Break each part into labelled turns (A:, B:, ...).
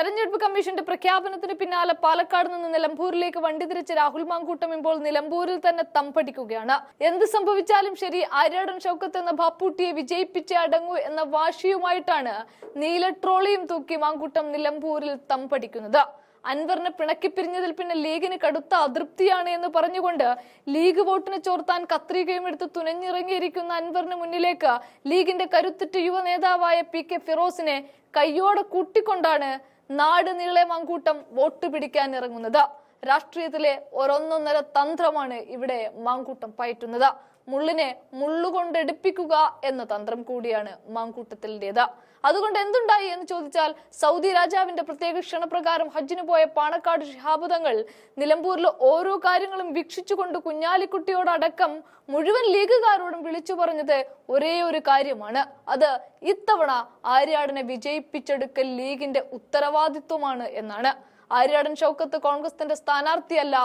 A: തെരഞ്ഞെടുപ്പ് കമ്മീഷന്റെ പ്രഖ്യാപനത്തിന് പിന്നാലെ പാലക്കാട് നിന്ന് നിലമ്പൂരിലേക്ക് വണ്ടി തിരിച്ച രാഹുൽ മാങ്കൂട്ടം ഇപ്പോൾ നിലമ്പൂരിൽ തന്നെ തമ്പടിക്കുകയാണ് എന്ത് സംഭവിച്ചാലും ശരി ആര്യാടൻ ഷൗക്കത്ത് എന്ന ബാപ്പൂട്ടിയെ വിജയിപ്പിച്ചേ അടങ്ങൂ എന്ന വാശിയുമായിട്ടാണ് നീല ട്രോളിയും തൂക്കി മാങ്കൂട്ടം നിലമ്പൂരിൽ തമ്പടിക്കുന്നത് അൻവറിനെ പിണക്കിപ്പിരിഞ്ഞതിൽ പിന്നെ ലീഗിന് കടുത്ത അതൃപ്തിയാണ് എന്ന് പറഞ്ഞുകൊണ്ട് ലീഗ് വോട്ടിന് ചോർത്താൻ കത്രികയും എടുത്ത് തുനഞ്ഞിറങ്ങിയിരിക്കുന്ന അൻവറിന് മുന്നിലേക്ക് ലീഗിന്റെ കരുത്തുറ്റ യുവ നേതാവായ പി കെ ഫിറോസിനെ കയ്യോടെ കൂട്ടിക്കൊണ്ടാണ് നാട് നീളെ മാങ്കൂട്ടം വോട്ട് പിടിക്കാൻ ഇറങ്ങുന്നത്. രാഷ്ട്രീയത്തിലെ ഒരൊന്നൊന്നര തന്ത്രമാണ് ഇവിടെ മാങ്കൂട്ടം പയറ്റുന്നത്. മുള്ളിനെ മുള്ളുകൊണ്ടെടുപ്പിക്കുക എന്ന തന്ത്രം കൂടിയാണ് മാങ്കൂട്ടത്തിന്റെത് അതുകൊണ്ട് എന്തുണ്ടായി എന്ന് ചോദിച്ചാൽ സൗദി രാജാവിന്റെ പ്രത്യേക ക്ഷണപ്രകാരം ഹജ്ജിന് പോയ പാണക്കാട് ശിഹാബുദങ്ങൾ നിലമ്പൂരിലെ ഓരോ കാര്യങ്ങളും വീക്ഷിച്ചുകൊണ്ട് കുഞ്ഞാലിക്കുട്ടിയോടടക്കം മുഴുവൻ ലീഗുകാരോടും വിളിച്ചു പറഞ്ഞത് ഒരേ ഒരു കാര്യമാണ്. അത് ഇത്തവണ ആര്യാടനെ വിജയിപ്പിച്ചെടുക്കൽ ലീഗിന്റെ ഉത്തരവാദിത്വമാണ് എന്നാണ്. ആര്യാടൻ ഷൗക്കത്ത് കോൺഗ്രസിന്റെ സ്ഥാനാർത്ഥിയല്ല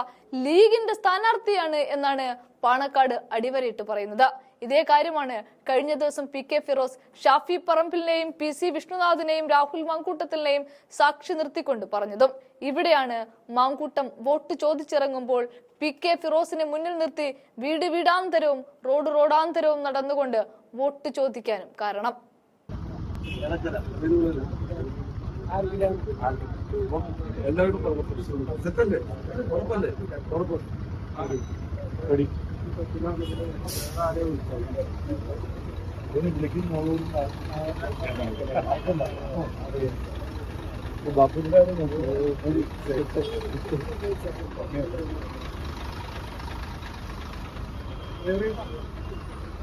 A: ലീഗിന്റെ സ്ഥാനാർത്ഥിയാണ് എന്നാണ് പാണക്കാട് അടിവരയിട്ട് പറയുന്നത്. ഇതേ കാര്യമാണ് കഴിഞ്ഞ ദിവസം പി കെ ഫിറോസ് ഷാഫി പറമ്പിലിനെയും പി സി വിഷ്ണുനാഥിനെയും രാഹുൽ മാങ്കൂട്ടത്തിനെയും സാക്ഷി നിർത്തിക്കൊണ്ട് പറഞ്ഞതും. ഇവിടെയാണ് മാങ്കൂട്ടം വോട്ട് ചോദിച്ചിറങ്ങുമ്പോൾ പി കെ ഫിറോസിനെ മുന്നിൽ നിർത്തി വീട് വീടാന്തരവും റോഡ് റോഡാന്തരവും നടന്നുകൊണ്ട് വോട്ട് ചോദിക്കാനും കാരണം.
B: എല്ലാവരും സെറ്റല്ലേ? ഉറപ്പല്ലേ? ഉറപ്പ്. റെഡി. ബാപ്പുന്റെ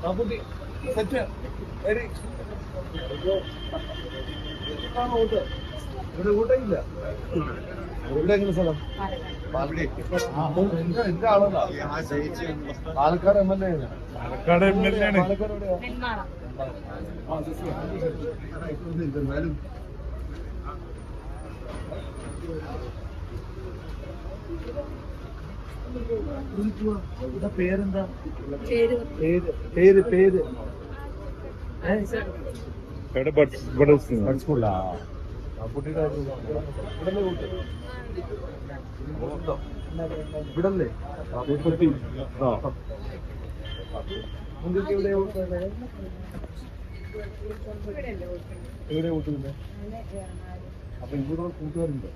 B: ബാപ്പുട്ടി സെറ്റ്. റെഡി. ഇവിടെ ഊട്ടില്ല ഇവിടെ എങ്ങനെ സ്ഥലം? എന്റെ ആളല്ല. Palakkad M L A
C: Palakkad M L A ആണ്.
B: എന്നാലും പേരെന്താ? പേര്. പേര് പേര്
C: ഇവിടെ ബഡ്സ് ബഡ്സ്
B: ആ നിങ്ങൾക്ക് എവിടെയാ കൂട്ടുന്നത് എവിടെയാ കൂട്ടുന്നത് അപ്പൊ ഇവിടെ കൂട്ടുകാരുണ്ട്.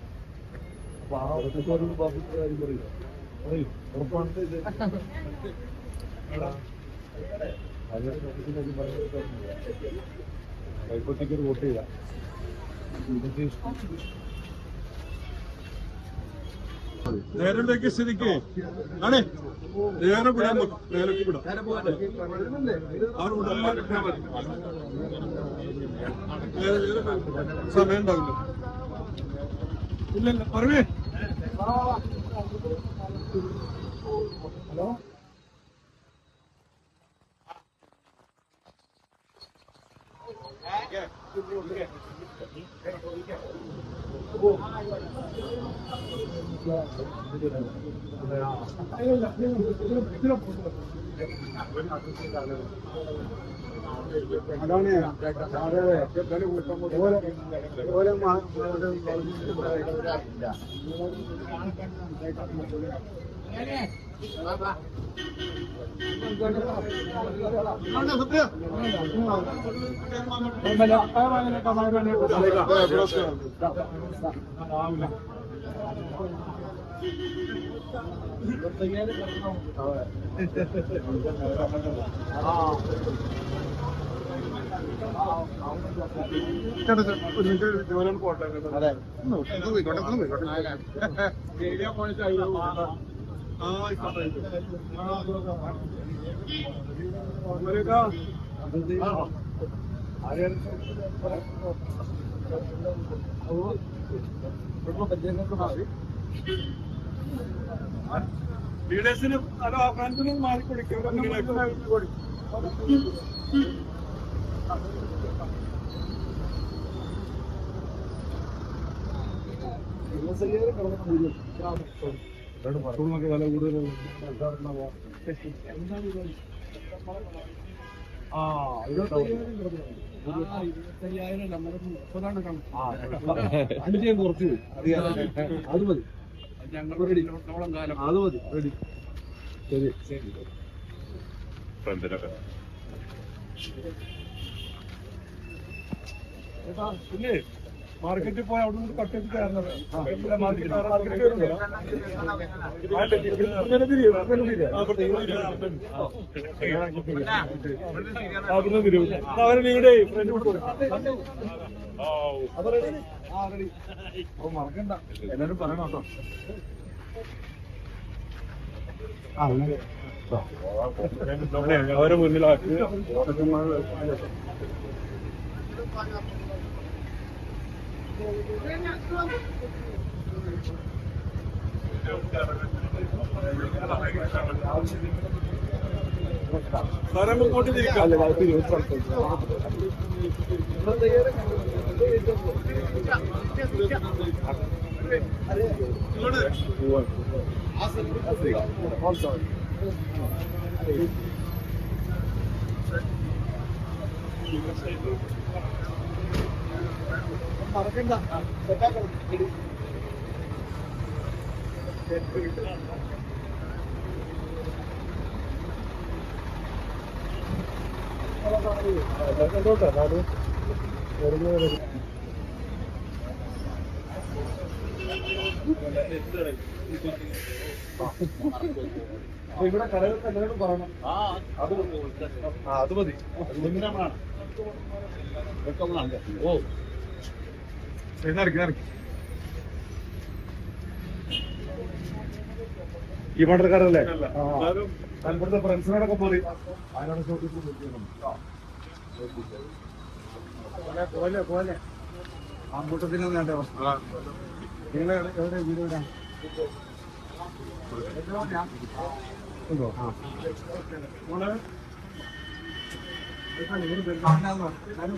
B: അപ്പൊ ആ കൂട്ടുകാരോട് ബാബുന്റെ കാര്യം പറയൂ. പറയൂ. ഉറപ്പാണ് ഇത്? കൈപ്പത്തിക്ക് വോട്ട് ചെയ്ത.
C: നേരിലേക്ക് സ്ഥിതിക്ക്. ആണേ നേരെ വിടാൻ നേരേക്ക് വിടാം. ആറ് വിടാം നേരെ നേരെ വിടാം. സമയം ഉണ്ടാവില്ല. ഇല്ലല്ല പറവേ
B: അതാണ് ഓരോ
C: ഒരു മിനിറ്റ് ജോലിയാണ് പോട്ടെ
B: അതെ.
C: ആ വീഡിയോ അമരേക്കാ ലീഡേഴ്സിന് അതോ ഫ്രണ്ട്സിനും മാറിക്കൊടുക്കും
B: വില കൂടുതലുള്ള ആ ഇരുപത്തയ്യായിരം ആ അഞ്ച് ഞാൻ കുറച്ച് പോയി. അത് മതി. അത് മതി. റെഡി ശരി. ശരി. ചേട്ടാ, പിന്നെ? മാർക്കറ്റിൽ പോയി അവിടെ നിന്ന് കട്ടേറ്റ് കയറുന്നത്. അവരെ നിങ്ങളുടെ ഫ്രണ്ട് അപ്പൊ മറക്കണ്ട. എല്ലാരും പറയണം കേട്ടോ. അവരെ മുന്നിലാക്കി. സാറേ ഇങ്ങോട്ട് തിരിക്കാം മറക്കണ്ട ഇവിടെ കടകൾ എല്ലാവരും പറയണം. അത് മതി. ഓ. ഈ പണ്ടക്കാരല്ലേ ഇവിടുത്തെ ഫ്രണ്ട്സിനോടൊക്കെ പോയി അതിനോട് പോലെ പോലെ ആൺകൂട്ടത്തിനൊന്നും വേണ്ട നിങ്ങൾ എവിടെ വീട് വിടാം ഉണ്ടോ? ആ. ഞാനും